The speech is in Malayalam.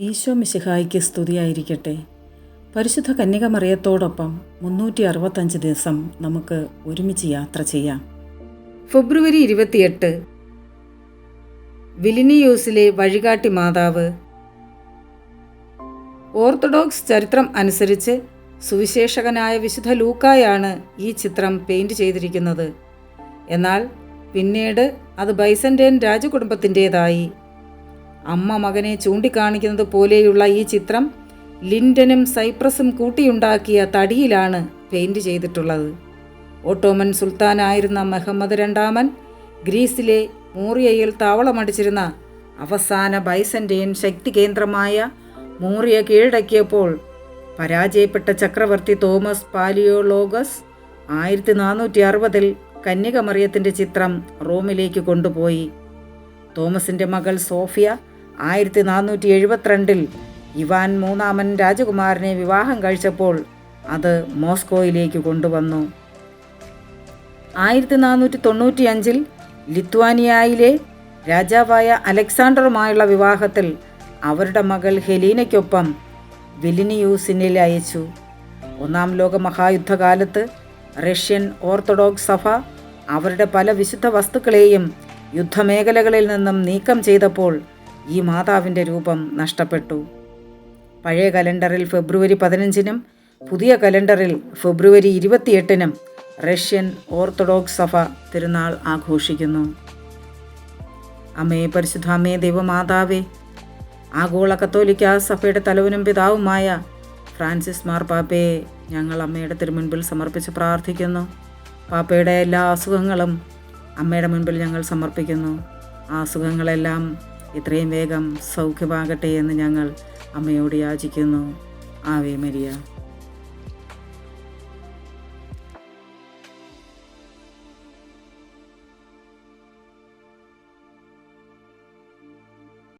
ഈശോ മിശിഹായിക്ക് സ്തുതിയായിരിക്കട്ടെ. പരിശുദ്ധ കന്യകമറിയത്തോടൊപ്പം മുന്നൂറ്റി അറുപത്തഞ്ച് ദിവസം നമുക്ക് ഒരുമിച്ച് യാത്ര ചെയ്യാം. ഫെബ്രുവരി ഇരുപത്തിയെട്ട് വിലിനിയൂസിലെ വഴികാട്ടി മാതാവ്. ഓർത്തഡോക്സ് ചരിത്രം അനുസരിച്ച് സുവിശേഷകനായ വിശുദ്ധ ലൂക്കായാണ് ഈ ചിത്രം പെയിന്റ് ചെയ്തിരിക്കുന്നത്. എന്നാൽ പിന്നീട് അത് ബൈസന്റേൻ രാജകുടുംബത്തിന്റേതായി അമ്മ മകനെ ചൂണ്ടിക്കാണിക്കുന്നത് പോലെയുള്ള ഈ ചിത്രം ലിൻഡനും സൈപ്രസും കൂട്ടിയുണ്ടാക്കിയ തടിയിലാണ് പെയിന്റ് ചെയ്തിട്ടുള്ളത്. ഓട്ടോമൻ സുൽത്താനായിരുന്ന മെഹമ്മദ് രണ്ടാമൻ ഗ്രീസിലെ മൂറിയയിൽ താവളമടിച്ചിരുന്ന അവസാന ബൈസന്റൈൻ ശക്തി കേന്ദ്രമായ മൂറിയ കീഴടക്കിയപ്പോൾ പരാജയപ്പെട്ട ചക്രവർത്തി തോമസ് പാലിയോളോഗസ് ആയിരത്തി നാനൂറ്റി അറുപതിൽ കന്യകമറിയത്തിന്റെ ചിത്രം റോമിലേക്ക് കൊണ്ടുപോയി. തോമസിന്റെ മകൾ സോഫിയ ആയിരത്തി നാനൂറ്റി എഴുപത്തിരണ്ടിൽ ഇവാൻ മൂന്നാമൻ രാജകുമാരനെ വിവാഹം കഴിച്ചപ്പോൾ അത് മോസ്കോയിലേക്ക് കൊണ്ടുവന്നു. ആയിരത്തി നാനൂറ്റി തൊണ്ണൂറ്റി അഞ്ചിൽ ലിത്വാനിയയിലെ രാജാവായ അലക്സാണ്ടറുമായുള്ള വിവാഹത്തിൽ അവരുടെ മകൾ ഹെലീനയ്ക്കൊപ്പം വിലിനിയൂസിനിൽ അയച്ചു. ഒന്നാം ലോക മഹായുദ്ധകാലത്ത് റഷ്യൻ ഓർത്തഡോക്സ് സഭ അവരുടെ പല വിശുദ്ധ വസ്തുക്കളെയും യുദ്ധമേഖലകളിൽ നിന്നും നീക്കം ചെയ്തപ്പോൾ ഈ മാതാവിന്റെ രൂപം നഷ്ടപ്പെട്ടു. പഴയ കലണ്ടറിൽ ഫെബ്രുവരി പതിനഞ്ചിനും പുതിയ കലണ്ടറിൽ ഫെബ്രുവരി ഇരുപത്തിയെട്ടിനും റഷ്യൻ ഓർത്തഡോക്സ് സഭ തിരുനാൾ ആഘോഷിക്കുന്നു. അമ്മേ പരിശുദ്ധാമേ ദൈവമാതാവേ ആഗോള കത്തോലിക്ക സഭയുടെ തലവനും പിതാവുമായ ഫ്രാൻസിസ് മാർ പാപ്പയെ ഞങ്ങൾ അമ്മയുടെ തിരുമുൻപിൽ സമർപ്പിച്ച് പ്രാർത്ഥിക്കുന്നു. പാപ്പയുടെ എല്ലാ അസുഖങ്ങളും അമ്മയുടെ മുൻപിൽ ഞങ്ങൾ സമർപ്പിക്കുന്നു. ആ അസുഖങ്ങളെല്ലാം എത്രയും വേഗം സൗഖ്യമാകട്ടെ എന്ന് ഞങ്ങൾ അമ്മയോട് യാചിക്കുന്നു. Ave Maria.